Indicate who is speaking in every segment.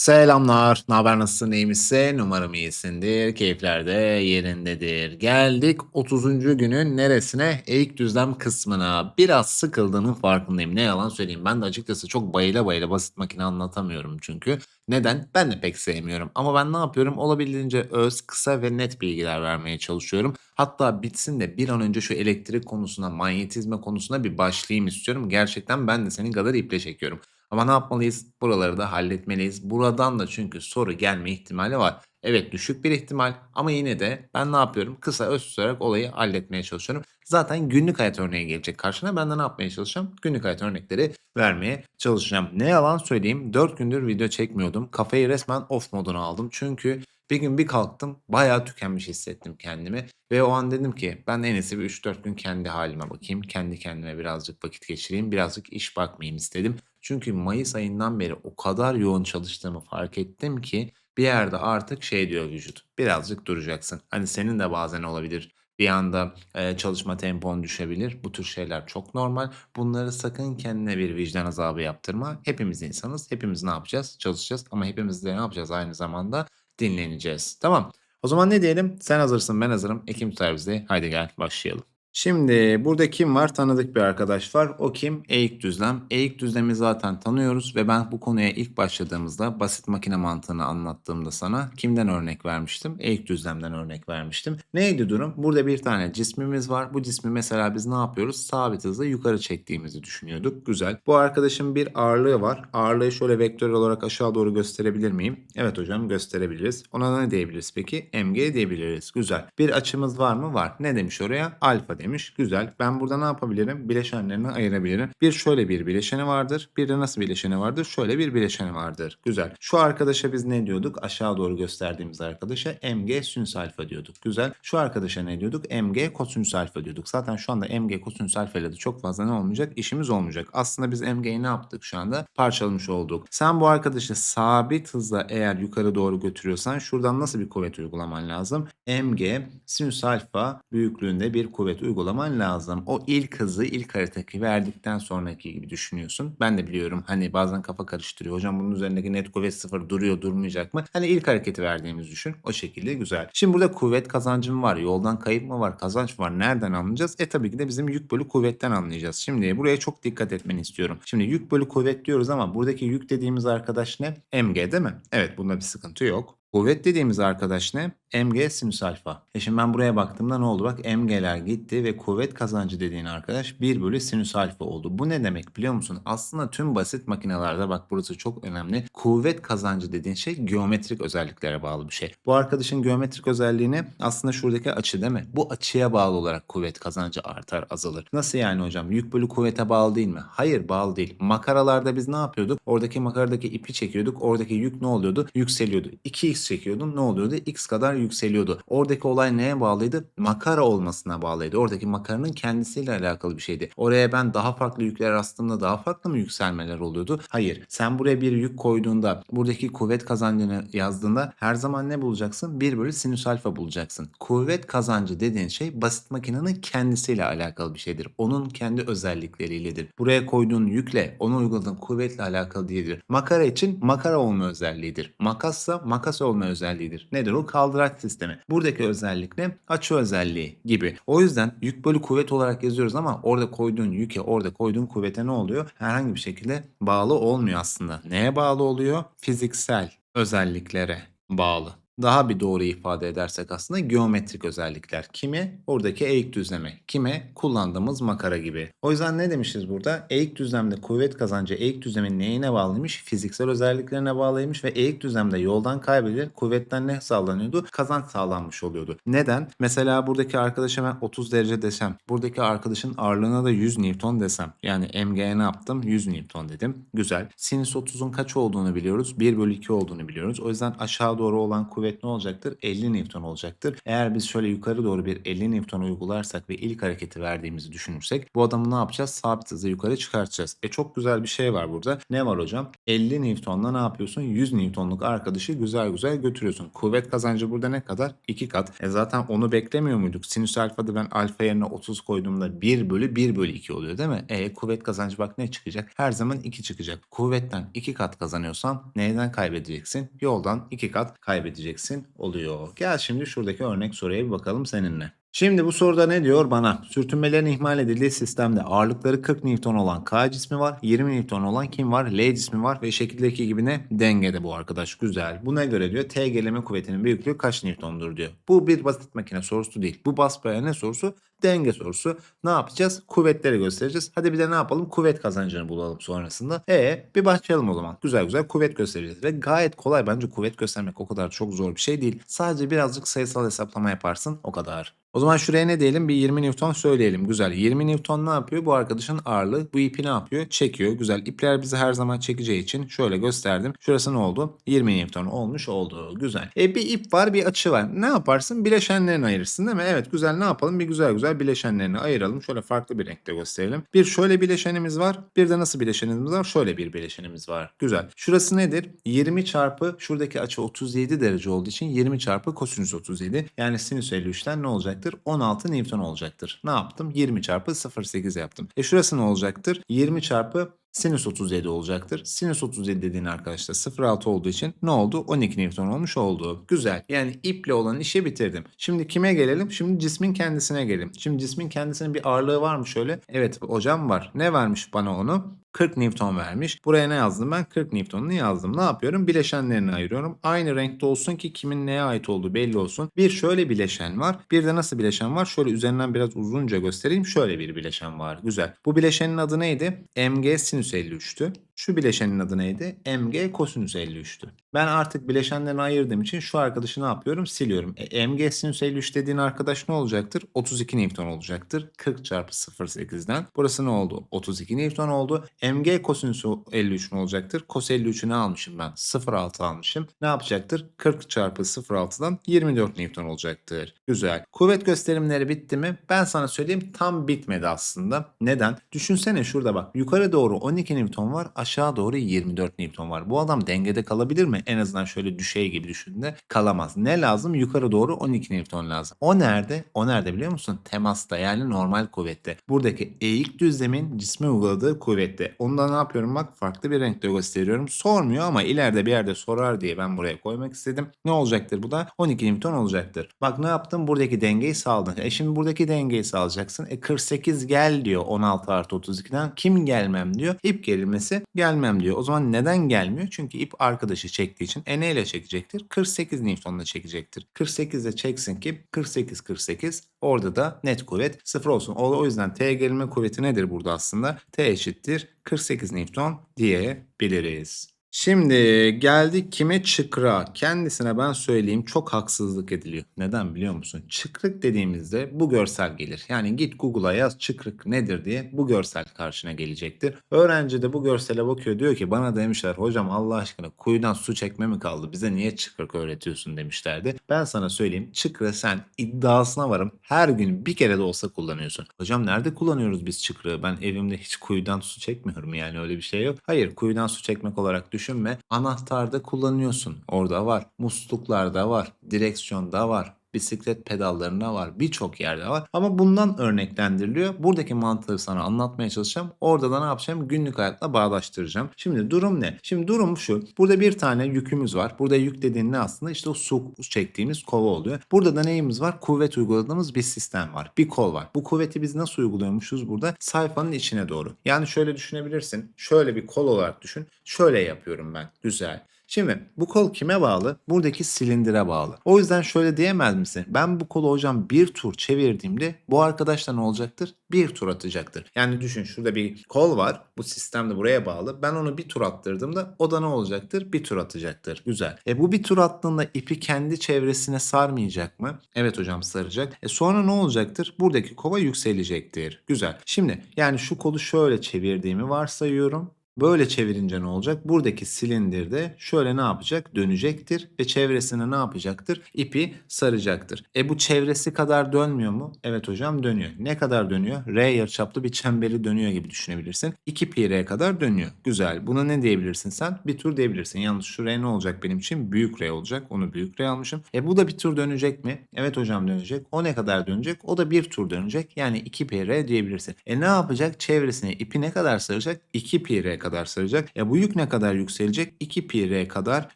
Speaker 1: Selamlar. Ne haber nasılsın iyi misin? Umarım iyisindir. Keyifler de yerindedir. Geldik 30. günün neresine? Eğik düzlem kısmına. Biraz sıkıldığının farkındayım. Ne yalan söyleyeyim. Ben de açıkçası çok bayıla bayıla basit makine anlatamıyorum çünkü. Neden? Ben de pek sevmiyorum. Ama ben ne yapıyorum? Olabildiğince öz, kısa ve net bilgiler vermeye çalışıyorum. Hatta bitsin de bir an önce şu elektrik konusuna, manyetizme konusuna bir başlayayım istiyorum. Gerçekten ben de senin kadar iple çekiyorum. Ama ne yapmalıyız? Buraları da halletmeliyiz. Buradan da çünkü soru gelme ihtimali var. Evet düşük bir ihtimal ama yine de ben ne yapıyorum? Kısa öz tutarak olayı halletmeye çalışıyorum. Zaten günlük hayat örneği gelecek karşına. Ben de ne yapmaya çalışacağım? Günlük hayat örnekleri vermeye çalışacağım. Ne yalan söyleyeyim 4 gündür video çekmiyordum. Kafayı resmen off moduna aldım. Çünkü bir gün bir kalktım bayağı tükenmiş hissettim kendimi. Ve o an dedim ki ben en iyisi bir 3-4 gün kendi halime bakayım. Kendi kendime birazcık vakit geçireyim. Birazcık iş bakmayayım istedim. Çünkü Mayıs ayından beri o kadar yoğun çalıştığımı fark ettim ki bir yerde artık şey diyor vücut. Birazcık duracaksın. Hani senin de bazen olabilir. Bir anda çalışma tempon düşebilir. Bu tür şeyler çok normal. Bunları sakın kendine bir vicdan azabı yaptırma. Hepimiz insanız. Hepimiz ne yapacağız? Çalışacağız. Ama hepimiz de ne yapacağız aynı zamanda? Dinleneceğiz. Tamam. O zaman ne diyelim? Sen hazırsın, ben hazırım. Ekim tutar bizi. Haydi gel başlayalım. Şimdi burada kim var? Tanıdık bir arkadaş var. O kim? Eğik düzlem. Eğik düzlemi zaten tanıyoruz ve ben bu konuya ilk başladığımızda basit makine mantığını anlattığımda sana kimden örnek vermiştim? Eğik düzlemden örnek vermiştim. Neydi durum? Burada bir tane cismimiz var. Bu cismi mesela biz ne yapıyoruz? Sabit hızla yukarı çektiğimizi düşünüyorduk. Güzel. Bu arkadaşın bir ağırlığı var. Ağırlığı şöyle vektör olarak aşağı doğru gösterebilir miyim? Evet hocam gösterebiliriz. Ona ne diyebiliriz peki? mg diyebiliriz. Güzel. Bir açımız var mı? Var. Ne demiş oraya? Alfa demiş. Güzel. Ben burada ne yapabilirim? Bileşenlerini ayırabilirim. Bir şöyle bir bileşeni vardır. Bir de nasıl bileşeni vardır? Şöyle bir bileşeni vardır. Güzel. Şu arkadaşa biz ne diyorduk? Aşağı doğru gösterdiğimiz arkadaşa mg sinüs alfa diyorduk. Güzel. Şu arkadaşa ne diyorduk? mg kosinüs alfa diyorduk. Zaten şu anda mg kosinüs alfa ile de çok fazla ne olmayacak? İşimiz olmayacak. Aslında biz mg'yi ne yaptık şu anda? Parçalamış olduk. Sen bu arkadaşı sabit hızla eğer yukarı doğru götürüyorsan şuradan nasıl bir kuvvet uygulaman lazım? mg sinüs alfa büyüklüğünde bir kuvvet uygulaman lazım. O ilk hızı ilk haritaki verdikten sonraki gibi düşünüyorsun. Ben de biliyorum hani bazen kafa karıştırıyor. Hocam bunun üzerindeki net kuvvet sıfır duruyor durmayacak mı? Hani ilk hareketi verdiğimiz düşün. O şekilde güzel. Şimdi burada kuvvet kazancım var. Yoldan kayıp mı var? Kazanç var. Nereden anlayacağız? E tabii ki de bizim yük bölü kuvvetten anlayacağız. Şimdi buraya çok dikkat etmeni istiyorum. Şimdi yük bölü kuvvet diyoruz ama buradaki yük dediğimiz arkadaş ne? mg değil mi? Evet bunda bir sıkıntı yok. Kuvvet dediğimiz arkadaş ne? mg sinüs alfa. E şimdi ben buraya baktığımda ne oldu? Bak mg'ler gitti ve kuvvet kazancı dediğin arkadaş 1 bölü sinüs alfa oldu. Bu ne demek biliyor musun? Aslında tüm basit makinelerde bak burası çok önemli. Kuvvet kazancı dediğin şey geometrik özelliklere bağlı bir şey. Bu arkadaşın geometrik özelliğini aslında şuradaki açı değil mi? Bu açıya bağlı olarak kuvvet kazancı artar azalır. Nasıl yani hocam? Yük bölü kuvvete bağlı değil mi? Hayır bağlı değil. Makaralarda biz ne yapıyorduk? Oradaki makaradaki ipi çekiyorduk. Oradaki yük ne oluyordu? Yükseliyordu. 2x çekiyordun ne oluyordu? x kadar yükseliyordu. Oradaki olay neye bağlıydı? Makara olmasına bağlıydı. Oradaki makaranın kendisiyle alakalı bir şeydi. Oraya ben daha farklı yükler astığımda daha farklı mı yükselmeler oluyordu? Hayır. Sen buraya bir yük koyduğunda buradaki kuvvet kazancını yazdığında her zaman ne bulacaksın? 1 bölü sinüs alfa bulacaksın. Kuvvet kazancı dediğin şey basit makinenin kendisiyle alakalı bir şeydir. Onun kendi özellikleriyle Buraya koyduğun yükle onu uyguladığın kuvvetle alakalı değildir. Makara için makara olma özelliğidir. Makassa makas olma özelliğidir. Nedir o? Kaldıraç sistemi. Buradaki özellik ne? Açı özelliği gibi. O yüzden yük bölü kuvvet olarak yazıyoruz ama orada koyduğun yüke, orada koyduğun kuvvete ne oluyor? Herhangi bir şekilde bağlı olmuyor aslında. Neye bağlı oluyor? Fiziksel özelliklere bağlı daha bir doğru ifade edersek aslında geometrik özellikler. Kime? Oradaki eğik düzleme. Kime? Kullandığımız makara gibi. O yüzden ne demişiz burada? Eğik düzlemde kuvvet kazancı eğik düzlemin neyine bağlıymış? Fiziksel özelliklerine bağlıymış ve eğik düzlemde yoldan kaybedilir. Kuvvetten ne sağlanıyordu? Kazanç sağlanmış oluyordu. Neden? Mesela buradaki arkadaşa ben 30 derece desem, buradaki arkadaşın ağırlığına da 100 Newton desem. Yani MG'ye ne yaptım? 100 Newton dedim. Güzel. Sinüs 30'un kaç olduğunu biliyoruz? 1 bölü 2 olduğunu biliyoruz. O yüzden aşağı doğru olan kuvvet kuvvet ne olacaktır? 50 Newton olacaktır. Eğer biz şöyle yukarı doğru bir 50 Newton uygularsak ve ilk hareketi verdiğimizi düşünürsek bu adamı ne yapacağız? Sabit hızla yukarı çıkartacağız. E çok güzel bir şey var burada. Ne var hocam? 50 Newton'la ne yapıyorsun? 100 Newton'luk arkadaşı güzel güzel götürüyorsun. Kuvvet kazancı burada ne kadar? 2 kat. E zaten onu beklemiyor muyduk? Sinüs alfada ben alfa yerine 30 koyduğumda 1 bölü 1 bölü 2 oluyor değil mi? E kuvvet kazancı bak ne çıkacak? Her zaman 2 çıkacak. Kuvvetten 2 kat kazanıyorsan neyden kaybedeceksin? Yoldan 2 kat kaybedeceksin oluyor. Gel şimdi şuradaki örnek soruya bir bakalım seninle. Şimdi bu soruda ne diyor bana? Sürtünmelerin ihmal edildiği sistemde ağırlıkları 40 Newton olan K cismi var, 20 Newton olan kim var? L cismi var ve şekildeki gibi ne? Dengede bu arkadaş. Güzel. Buna göre diyor T geleme kuvvetinin büyüklüğü kaç Newton'dur diyor. Bu bir basit makine sorusu değil. Bu basbaya ne sorusu? Denge sorusu. Ne yapacağız? Kuvvetleri göstereceğiz. Hadi bir de ne yapalım? Kuvvet kazancını bulalım sonrasında. E bir başlayalım o zaman. Güzel güzel kuvvet göstereceğiz. Ve gayet kolay bence kuvvet göstermek o kadar çok zor bir şey değil. Sadece birazcık sayısal hesaplama yaparsın o kadar. O zaman şuraya ne diyelim? Bir 20 Newton söyleyelim. Güzel. 20 Newton ne yapıyor? Bu arkadaşın ağırlığı. Bu ipi ne yapıyor? Çekiyor. Güzel. İpler bizi her zaman çekeceği için şöyle gösterdim. Şurası ne oldu? 20 Newton olmuş oldu. Güzel. E bir ip var bir açı var. Ne yaparsın? Bileşenlerini ayırırsın değil mi? Evet güzel. Ne yapalım? Bir güzel güzel bileşenlerini ayıralım. Şöyle farklı bir renkte gösterelim. Bir şöyle bileşenimiz var. Bir de nasıl bileşenimiz var? Şöyle bir bileşenimiz var. Güzel. Şurası nedir? 20 çarpı şuradaki açı 37 derece olduğu için 20 çarpı kosinüs 37. Yani sinüs 53'ten ne olacak? Olacaktır? 16 Newton olacaktır. Ne yaptım? 20 çarpı 0,8 yaptım. E şurası ne olacaktır? 20 çarpı sinüs 37 olacaktır. Sinüs 37 dediğin arkadaşlar 0,6 olduğu için ne oldu? 12 Newton olmuş oldu. Güzel. Yani iple olan işi bitirdim. Şimdi kime gelelim? Şimdi cismin kendisine gelelim. Şimdi cismin kendisinin bir ağırlığı var mı şöyle? Evet hocam var. Ne vermiş bana onu? 40 Newton vermiş. Buraya ne yazdım ben? 40 Newton'unu yazdım. Ne yapıyorum? Bileşenlerini ayırıyorum. Aynı renkte olsun ki kimin neye ait olduğu belli olsun. Bir şöyle bileşen var. Bir de nasıl bileşen var? Şöyle üzerinden biraz uzunca göstereyim. Şöyle bir bileşen var. Güzel. Bu bileşenin adı neydi? MG sinüs 53'tü. Şu bileşenin adı neydi? MG kosinüs 53'tü. Ben artık bileşenlerini ayırdığım için şu arkadaşı ne yapıyorum? Siliyorum. E, MG sinüs 53 dediğin arkadaş ne olacaktır? 32 Newton olacaktır. 40 çarpı 0.8'den. Burası ne oldu? 32 Newton oldu. MG kosinüs 53 ne olacaktır? Cos 53'ü ne almışım ben? 0.6 almışım. Ne yapacaktır? 40 çarpı 0.6'dan 24 Newton olacaktır. Güzel. Kuvvet gösterimleri bitti mi? Ben sana söyleyeyim tam bitmedi aslında. Neden? Düşünsene şurada bak. Yukarı doğru 12 Newton var. Aşağı doğru 24 Newton var. Bu adam dengede kalabilir mi? En azından şöyle düşey gibi düşündüğünde kalamaz. Ne lazım? Yukarı doğru 12 Newton lazım. O nerede? O nerede biliyor musun? Temasta yani normal kuvvette. Buradaki eğik düzlemin cisme uyguladığı kuvvette. Onda ne yapıyorum bak farklı bir renkte gösteriyorum. Sormuyor ama ileride bir yerde sorar diye ben buraya koymak istedim. Ne olacaktır bu da? 12 Newton olacaktır. Bak ne yaptım? Buradaki dengeyi sağladın. E şimdi buradaki dengeyi sağlayacaksın. E 48 gel diyor 16 artı 32'den. Kim gelmem diyor. İp gerilmesi gelmem diyor. O zaman neden gelmiyor? Çünkü ip arkadaşı çektiği için e neyle çekecektir? 48 Newton'la çekecektir. 48 de çeksin ki 48 48 orada da net kuvvet sıfır olsun. O, o yüzden T gerilme kuvveti nedir burada aslında? T eşittir 48 Newton diyebiliriz. Şimdi geldik kime çıkra. Kendisine ben söyleyeyim çok haksızlık ediliyor. Neden biliyor musun? Çıkrık dediğimizde bu görsel gelir. Yani git Google'a yaz çıkrık nedir diye bu görsel karşına gelecektir. Öğrenci de bu görsele bakıyor diyor ki bana demişler hocam Allah aşkına kuyudan su çekme mi kaldı? Bize niye çıkrık öğretiyorsun demişlerdi. Ben sana söyleyeyim çıkrığı sen iddiasına varım her gün bir kere de olsa kullanıyorsun. Hocam nerede kullanıyoruz biz çıkrığı? Ben evimde hiç kuyudan su çekmiyorum yani öyle bir şey yok. Hayır kuyudan su çekmek olarak düşünme. Anahtarda kullanıyorsun. Orada var. Musluklarda var. Direksiyonda var bisiklet pedallarında var. Birçok yerde var. Ama bundan örneklendiriliyor. Buradaki mantığı sana anlatmaya çalışacağım. Orada da ne yapacağım? Günlük hayatla bağdaştıracağım. Şimdi durum ne? Şimdi durum şu. Burada bir tane yükümüz var. Burada yük dediğin ne aslında? İşte o su çektiğimiz kova oluyor. Burada da neyimiz var? Kuvvet uyguladığımız bir sistem var. Bir kol var. Bu kuvveti biz nasıl uyguluyormuşuz burada? Sayfanın içine doğru. Yani şöyle düşünebilirsin. Şöyle bir kol olarak düşün. Şöyle yapıyorum ben. Güzel. Şimdi bu kol kime bağlı? Buradaki silindire bağlı. O yüzden şöyle diyemez misin? Ben bu kolu hocam bir tur çevirdiğimde bu arkadaşlar ne olacaktır? Bir tur atacaktır. Yani düşün şurada bir kol var. Bu sistem de buraya bağlı. Ben onu bir tur attırdığımda o da ne olacaktır? Bir tur atacaktır. Güzel. E bu bir tur attığında ipi kendi çevresine sarmayacak mı? Evet hocam saracak. E sonra ne olacaktır? Buradaki kova yükselecektir. Güzel. Şimdi yani şu kolu şöyle çevirdiğimi varsayıyorum Böyle çevirince ne olacak? Buradaki silindir de şöyle ne yapacak? Dönecektir ve çevresine ne yapacaktır? İpi saracaktır. E bu çevresi kadar dönmüyor mu? Evet hocam dönüyor. Ne kadar dönüyor? R yarıçaplı bir çemberi dönüyor gibi düşünebilirsin. 2 pi r kadar dönüyor. Güzel. Buna ne diyebilirsin sen? Bir tur diyebilirsin. Yalnız şu R ne olacak benim için? Büyük R olacak. Onu büyük R almışım. E bu da bir tur dönecek mi? Evet hocam dönecek. O ne kadar dönecek? O da bir tur dönecek. Yani 2 pi r diyebilirsin. E ne yapacak? Çevresine ipi ne kadar saracak? 2 pi r kadar saracak. E bu yük ne kadar yükselecek? 2 pi r kadar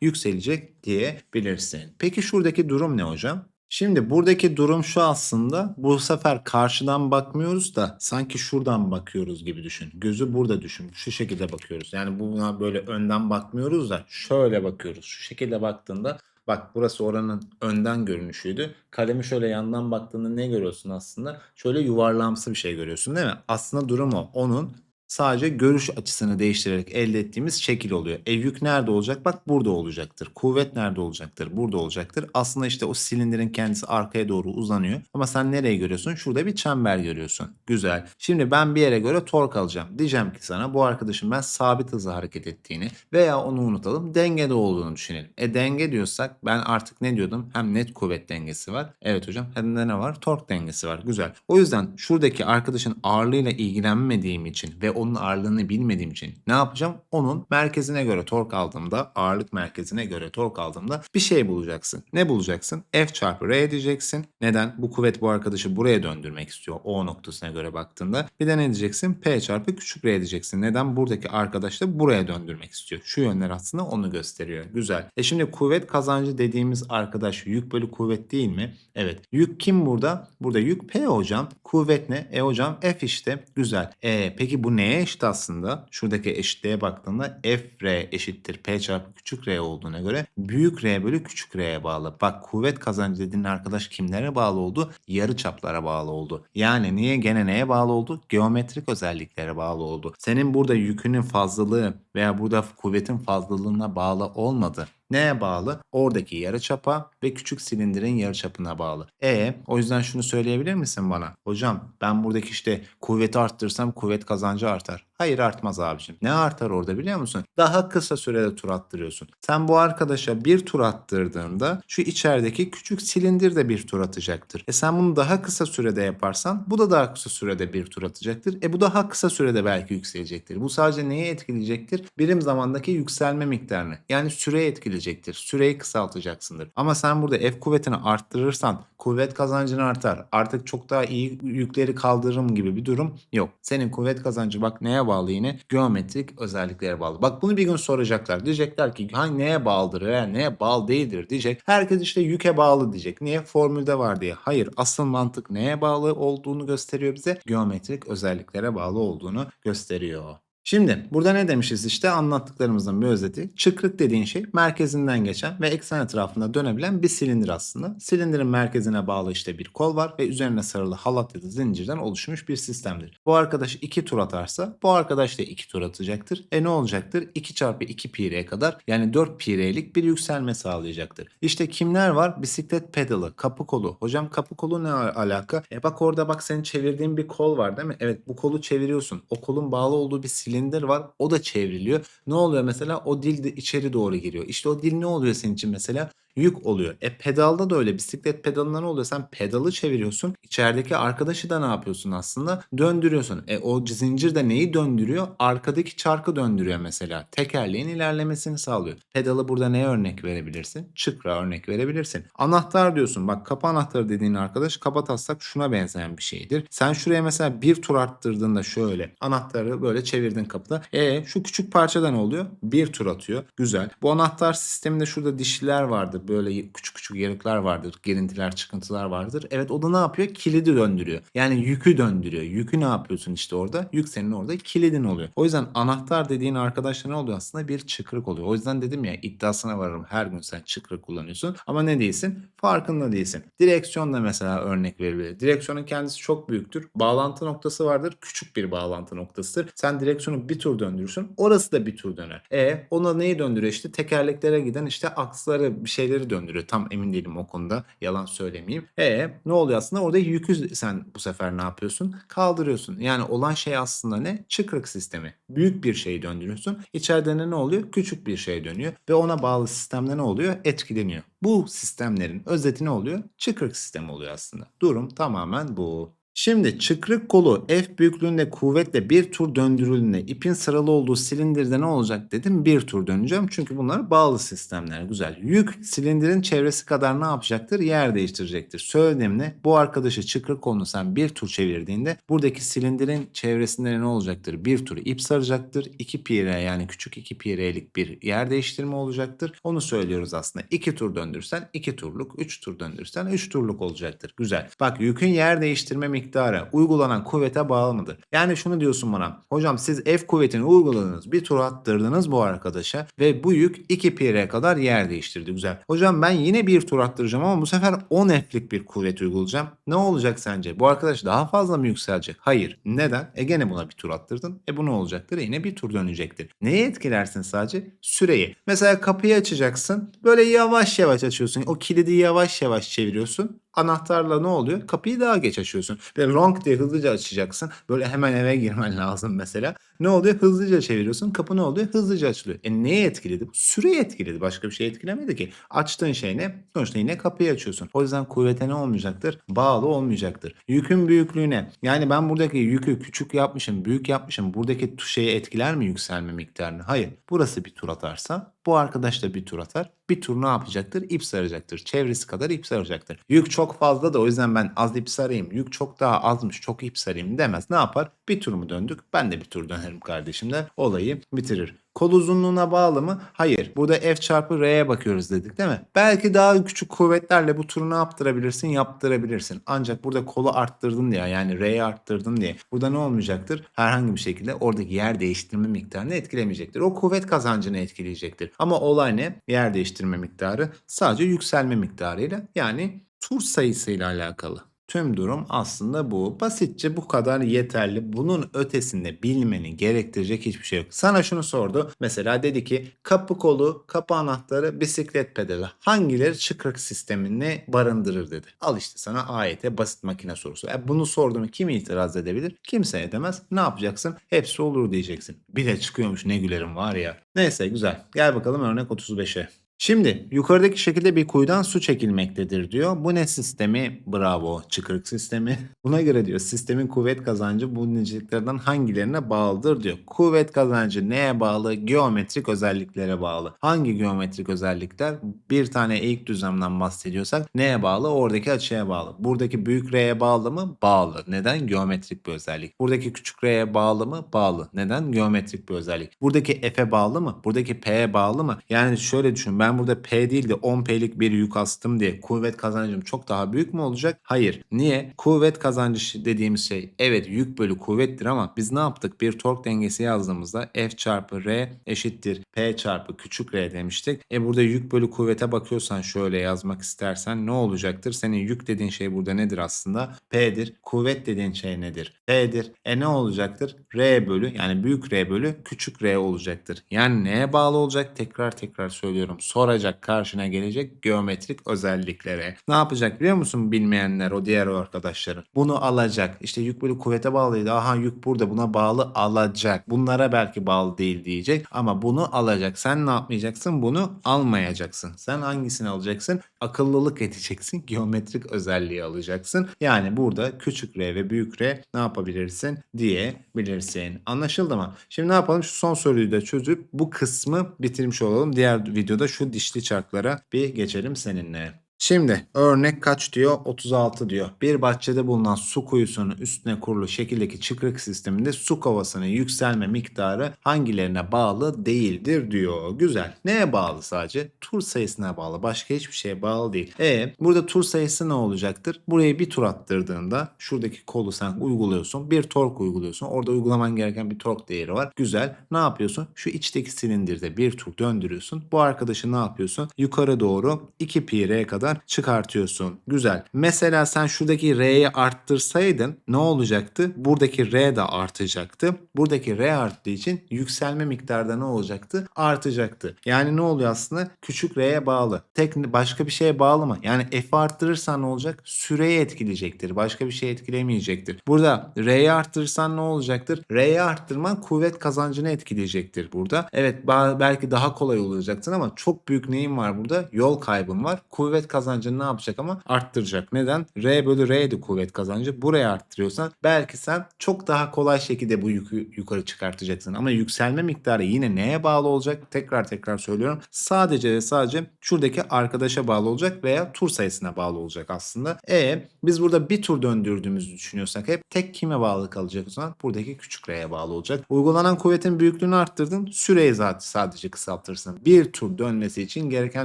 Speaker 1: yükselecek diyebilirsin. Peki şuradaki durum ne hocam? Şimdi buradaki durum şu aslında bu sefer karşıdan bakmıyoruz da sanki şuradan bakıyoruz gibi düşün. Gözü burada düşün. Şu şekilde bakıyoruz. Yani buna böyle önden bakmıyoruz da şöyle bakıyoruz. Şu şekilde baktığında bak burası oranın önden görünüşüydü. Kalemi şöyle yandan baktığında ne görüyorsun aslında? Şöyle yuvarlamsı bir şey görüyorsun değil mi? Aslında durum o. Onun sadece görüş açısını değiştirerek elde ettiğimiz şekil oluyor. E yük nerede olacak? Bak burada olacaktır. Kuvvet nerede olacaktır? Burada olacaktır. Aslında işte o silindirin kendisi arkaya doğru uzanıyor. Ama sen nereye görüyorsun? Şurada bir çember görüyorsun. Güzel. Şimdi ben bir yere göre tork alacağım. Diyeceğim ki sana bu arkadaşın ben sabit hızla hareket ettiğini veya onu unutalım dengede olduğunu düşünelim. E denge diyorsak ben artık ne diyordum? Hem net kuvvet dengesi var. Evet hocam. Hem de ne var? Tork dengesi var. Güzel. O yüzden şuradaki arkadaşın ağırlığıyla ilgilenmediğim için ve onun ağırlığını bilmediğim için ne yapacağım? Onun merkezine göre tork aldığımda, ağırlık merkezine göre tork aldığımda bir şey bulacaksın. Ne bulacaksın? F çarpı R diyeceksin. Neden? Bu kuvvet bu arkadaşı buraya döndürmek istiyor. O noktasına göre baktığında. Bir de ne diyeceksin? P çarpı küçük R diyeceksin. Neden? Buradaki arkadaş da buraya döndürmek istiyor. Şu yönler aslında onu gösteriyor. Güzel. E şimdi kuvvet kazancı dediğimiz arkadaş yük bölü kuvvet değil mi? Evet. Yük kim burada? Burada yük P hocam. Kuvvet ne? E hocam F işte. Güzel. E peki bu neye eşit aslında? Şuradaki eşitliğe baktığında F R eşittir P çarpı küçük R olduğuna göre büyük R bölü küçük R'ye bağlı. Bak kuvvet kazancı dediğin arkadaş kimlere bağlı oldu? Yarı çaplara bağlı oldu. Yani niye gene neye bağlı oldu? Geometrik özelliklere bağlı oldu. Senin burada yükünün fazlalığı veya burada kuvvetin fazlalığına bağlı olmadı. Neye bağlı? Oradaki yarıçapa ve küçük silindirin yarıçapına bağlı. E o yüzden şunu söyleyebilir misin bana? Hocam ben buradaki işte kuvveti arttırsam kuvvet kazancı artar. Hayır artmaz abicim. Ne artar orada biliyor musun? Daha kısa sürede tur attırıyorsun. Sen bu arkadaşa bir tur attırdığında şu içerideki küçük silindir de bir tur atacaktır. E sen bunu daha kısa sürede yaparsan bu da daha kısa sürede bir tur atacaktır. E bu daha kısa sürede belki yükselecektir. Bu sadece neyi etkileyecektir? Birim zamandaki yükselme miktarını. Yani süreyi etkileyecektir. Süreyi kısaltacaksındır. Ama sen burada F kuvvetini arttırırsan kuvvet kazancın artar. Artık çok daha iyi yükleri kaldırırım gibi bir durum yok. Senin kuvvet kazancı bak neye bağlı yine? Geometrik özelliklere bağlı. Bak bunu bir gün soracaklar. Diyecekler ki hangi neye bağlıdır veya neye bağlı değildir diyecek. Herkes işte yüke bağlı diyecek. Niye? Formülde var diye. Hayır asıl mantık neye bağlı olduğunu gösteriyor bize. Geometrik özelliklere bağlı olduğunu gösteriyor. Şimdi burada ne demişiz işte anlattıklarımızın bir özeti. Çıkrık dediğin şey merkezinden geçen ve eksen etrafında dönebilen bir silindir aslında. Silindirin merkezine bağlı işte bir kol var ve üzerine sarılı halat ya da zincirden oluşmuş bir sistemdir. Bu arkadaş 2 tur atarsa bu arkadaş da 2 tur atacaktır. E ne olacaktır? 2 çarpı 2 pi r kadar yani 4 pi r'lik bir yükselme sağlayacaktır. İşte kimler var? Bisiklet pedalı, kapı kolu. Hocam kapı kolu ne alaka? E bak orada bak senin çevirdiğin bir kol var değil mi? Evet bu kolu çeviriyorsun. O kolun bağlı olduğu bir silindir silindir var. O da çevriliyor. Ne oluyor mesela? O dil de içeri doğru giriyor. İşte o dil ne oluyor senin için mesela? Yük oluyor. E pedalda da öyle. Bisiklet pedalında ne oluyor? Sen pedalı çeviriyorsun. İçerideki arkadaşı da ne yapıyorsun aslında? Döndürüyorsun. E o zincir de neyi döndürüyor? Arkadaki çarkı döndürüyor mesela. Tekerleğin ilerlemesini sağlıyor. Pedalı burada neye örnek verebilirsin? Çıkra örnek verebilirsin. Anahtar diyorsun. Bak kapı anahtarı dediğin arkadaş kaba taslak şuna benzeyen bir şeydir. Sen şuraya mesela bir tur arttırdığında şöyle anahtarı böyle çevirdin kapıda. E şu küçük parçada ne oluyor? Bir tur atıyor. Güzel. Bu anahtar sisteminde şurada dişliler böyle küçük küçük yarıklar vardır. Gerintiler, çıkıntılar vardır. Evet o da ne yapıyor? Kilidi döndürüyor. Yani yükü döndürüyor. Yükü ne yapıyorsun işte orada? Yük senin orada kilidin oluyor. O yüzden anahtar dediğin arkadaşlar ne oluyor aslında? Bir çıkrık oluyor. O yüzden dedim ya iddiasına varırım. Her gün sen çıkrık kullanıyorsun. Ama ne değilsin? Farkında değilsin. Direksiyon da mesela örnek verilebilir. Direksiyonun kendisi çok büyüktür. Bağlantı noktası vardır. Küçük bir bağlantı noktasıdır. Sen direksiyonu bir tur döndürürsün. Orası da bir tur döner. E ona neyi döndürüyor işte? Tekerleklere giden işte aksları bir şeyleri şeyleri döndürüyor. Tam emin değilim o konuda. Yalan söylemeyeyim. E ne oluyor aslında? Orada yükü sen bu sefer ne yapıyorsun? Kaldırıyorsun. Yani olan şey aslında ne? Çıkrık sistemi. Büyük bir şeyi döndürüyorsun. İçeride ne oluyor? Küçük bir şey dönüyor. Ve ona bağlı sistemde ne oluyor? Etkileniyor. Bu sistemlerin özeti ne oluyor? Çıkrık sistemi oluyor aslında. Durum tamamen bu. Şimdi çıkrık kolu F büyüklüğünde kuvvetle bir tur döndürüldüğünde ipin sıralı olduğu silindirde ne olacak dedim bir tur döneceğim. Çünkü bunlar bağlı sistemler güzel. Yük silindirin çevresi kadar ne yapacaktır? Yer değiştirecektir. Söylediğim ne? Bu arkadaşı çıkrık kolunu sen bir tur çevirdiğinde buradaki silindirin çevresinde ne olacaktır? Bir tur ip saracaktır. 2 pi r yani küçük 2 pi r'lik bir yer değiştirme olacaktır. Onu söylüyoruz aslında. 2 tur döndürsen 2 turluk, 3 tur döndürsen 3 turluk olacaktır. Güzel. Bak yükün yer değiştirme miktarı uygulanan kuvvete bağlı mıdır? Yani şunu diyorsun bana. Hocam siz F kuvvetini uyguladınız. Bir tur attırdınız bu arkadaşa ve bu yük 2 pi r kadar yer değiştirdi. Güzel. Hocam ben yine bir tur attıracağım ama bu sefer 10 F'lik bir kuvvet uygulayacağım. Ne olacak sence? Bu arkadaş daha fazla mı yükselecek? Hayır. Neden? E gene buna bir tur attırdın. E bu ne olacaktır? Yine bir tur dönecektir. Neyi etkilersin sadece? Süreyi. Mesela kapıyı açacaksın. Böyle yavaş yavaş açıyorsun. O kilidi yavaş yavaş çeviriyorsun anahtarla ne oluyor? Kapıyı daha geç açıyorsun. Ve ronk diye hızlıca açacaksın. Böyle hemen eve girmen lazım mesela. Ne oluyor? Hızlıca çeviriyorsun. Kapı ne oluyor? Hızlıca açılıyor. E neye etkiledi? Süreyi etkiledi. Başka bir şey etkilemedi ki. Açtığın şey ne? Sonuçta yine kapıyı açıyorsun. O yüzden kuvvete ne olmayacaktır? Bağlı olmayacaktır. Yükün büyüklüğüne. Yani ben buradaki yükü küçük yapmışım, büyük yapmışım. Buradaki şeye etkiler mi yükselme miktarını? Hayır. Burası bir tur atarsa bu arkadaş da bir tur atar. Bir tur ne yapacaktır? İp saracaktır. Çevresi kadar ip saracaktır. Yük çok fazla da o yüzden ben az ip sarayım. Yük çok daha azmış çok ip sarayım demez. Ne yapar? Bir tur mu döndük? Ben de bir tur dönerim kardeşim de olayı bitirir. Kol uzunluğuna bağlı mı? Hayır. Burada F çarpı R'ye bakıyoruz dedik değil mi? Belki daha küçük kuvvetlerle bu turu ne yaptırabilirsin? Yaptırabilirsin. Ancak burada kolu arttırdın diye yani R'yi arttırdın diye. Burada ne olmayacaktır? Herhangi bir şekilde oradaki yer değiştirme miktarını etkilemeyecektir. O kuvvet kazancını etkileyecektir. Ama olay ne? Yer değiştirme miktarı sadece yükselme miktarıyla yani tur sayısıyla alakalı. Tüm durum aslında bu. Basitçe bu kadar yeterli. Bunun ötesinde bilmeni gerektirecek hiçbir şey yok. Sana şunu sordu. Mesela dedi ki kapı kolu, kapı anahtarı, bisiklet pedalı hangileri çıkrık sistemini barındırır dedi. Al işte sana AYT basit makine sorusu. E bunu sorduğunu kim itiraz edebilir? Kimse edemez. Ne yapacaksın? Hepsi olur diyeceksin. Bir de çıkıyormuş ne gülerim var ya. Neyse güzel. Gel bakalım örnek 35'e. Şimdi yukarıdaki şekilde bir kuyudan su çekilmektedir diyor. Bu ne sistemi? Bravo. Çıkırık sistemi. Buna göre diyor sistemin kuvvet kazancı bu niceliklerden hangilerine bağlıdır diyor. Kuvvet kazancı neye bağlı? Geometrik özelliklere bağlı. Hangi geometrik özellikler? Bir tane eğik düzlemden bahsediyorsak neye bağlı? Oradaki açıya bağlı. Buradaki büyük R'ye bağlı mı? Bağlı. Neden? Geometrik bir özellik. Buradaki küçük R'ye bağlı mı? Bağlı. Neden? Geometrik bir özellik. Buradaki F'e bağlı mı? Buradaki P'ye bağlı mı? Yani şöyle düşün. Ben burada P değil de 10P'lik bir yük astım diye kuvvet kazancım çok daha büyük mü olacak? Hayır. Niye? Kuvvet kazancı dediğimiz şey evet yük bölü kuvvettir ama biz ne yaptık? Bir tork dengesi yazdığımızda F çarpı R eşittir P çarpı küçük R demiştik. E burada yük bölü kuvvete bakıyorsan şöyle yazmak istersen ne olacaktır? Senin yük dediğin şey burada nedir aslında? P'dir. Kuvvet dediğin şey nedir? P'dir. E ne olacaktır? R bölü yani büyük R bölü küçük R olacaktır. Yani neye bağlı olacak? Tekrar tekrar söylüyorum. Soracak karşına gelecek geometrik özelliklere. Ne yapacak biliyor musun bilmeyenler o diğer arkadaşların? Bunu alacak. İşte yük bölü kuvvete bağlıydı. Aha yük burada buna bağlı alacak. Bunlara belki bağlı değil diyecek ama bunu alacak. Sen ne yapmayacaksın? Bunu almayacaksın. Sen hangisini alacaksın? Akıllılık edeceksin. Geometrik özelliği alacaksın. Yani burada küçük r ve büyük r ne yapabilirsin diyebilirsin. Anlaşıldı mı? Şimdi ne yapalım? Şu son soruyu da çözüp bu kısmı bitirmiş olalım. Diğer videoda şu dişli çarklara bir geçelim seninle. Şimdi örnek kaç diyor? 36 diyor. Bir bahçede bulunan su kuyusunun üstüne kurulu şekildeki çıkrık sisteminde su kovasının yükselme miktarı hangilerine bağlı değildir diyor. Güzel. Neye bağlı sadece? Tur sayısına bağlı. Başka hiçbir şeye bağlı değil. E burada tur sayısı ne olacaktır? Buraya bir tur attırdığında şuradaki kolu sen uyguluyorsun. Bir tork uyguluyorsun. Orada uygulaman gereken bir tork değeri var. Güzel. Ne yapıyorsun? Şu içteki silindirde bir tur döndürüyorsun. Bu arkadaşı ne yapıyorsun? Yukarı doğru 2 pi r kadar kadar çıkartıyorsun. Güzel. Mesela sen şuradaki R'yi arttırsaydın ne olacaktı? Buradaki R de artacaktı. Buradaki R arttığı için yükselme miktarı da ne olacaktı? Artacaktı. Yani ne oluyor aslında? Küçük R'ye bağlı. Tek başka bir şeye bağlı mı? Yani F'i arttırırsan ne olacak? Süreyi etkileyecektir. Başka bir şey etkilemeyecektir. Burada R'yi arttırırsan ne olacaktır? R'yi arttırman kuvvet kazancını etkileyecektir burada. Evet belki daha kolay olacaktır ama çok büyük neyin var burada? Yol kaybın var. Kuvvet kazancını ne yapacak ama arttıracak. Neden? R bölü R'ydi kuvvet kazancı. Buraya arttırıyorsan belki sen çok daha kolay şekilde bu yükü yukarı çıkartacaksın. Ama yükselme miktarı yine neye bağlı olacak? Tekrar tekrar söylüyorum. Sadece ve sadece şuradaki arkadaşa bağlı olacak veya tur sayısına bağlı olacak aslında. E biz burada bir tur döndürdüğümüzü düşünüyorsak hep tek kime bağlı kalacak o zaman? Buradaki küçük R'ye bağlı olacak. Uygulanan kuvvetin büyüklüğünü arttırdın. Süreyi zaten sadece kısaltırsın. Bir tur dönmesi için gereken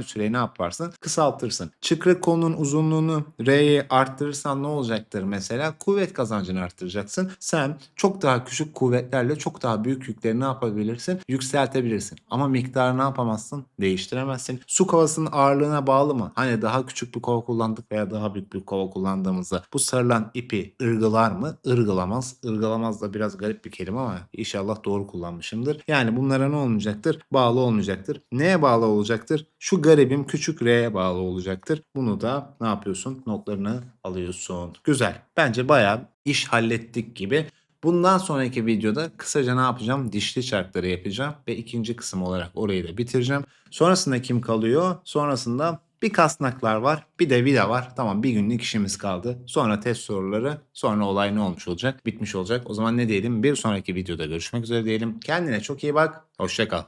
Speaker 1: süreyi ne yaparsın? Kısaltırsın. Çıkrık kolunun uzunluğunu R'yi arttırırsan ne olacaktır mesela? Kuvvet kazancını arttıracaksın. Sen çok daha küçük kuvvetlerle çok daha büyük yükleri ne yapabilirsin? Yükseltebilirsin. Ama miktarı ne yapamazsın? Değiştiremezsin. Su kovasının ağırlığına bağlı mı? Hani daha küçük bir kova kullandık veya daha büyük bir kova kullandığımızda bu sarılan ipi ırgılar mı? Irgılamaz. Irgılamaz da biraz garip bir kelime ama inşallah doğru kullanmışımdır. Yani bunlara ne olmayacaktır? Bağlı olmayacaktır. Neye bağlı olacaktır? Şu garibim küçük R'ye bağlı olacaktır. Bunu da ne yapıyorsun? Notlarını alıyorsun. Güzel. Bence bayağı iş hallettik gibi. Bundan sonraki videoda kısaca ne yapacağım? Dişli çarkları yapacağım ve ikinci kısım olarak orayı da bitireceğim. Sonrasında kim kalıyor? Sonrasında bir kasnaklar var, bir de vida var. Tamam bir günlük işimiz kaldı. Sonra test soruları, sonra olay ne olmuş olacak? Bitmiş olacak. O zaman ne diyelim? Bir sonraki videoda görüşmek üzere diyelim. Kendine çok iyi bak. Hoşça kal.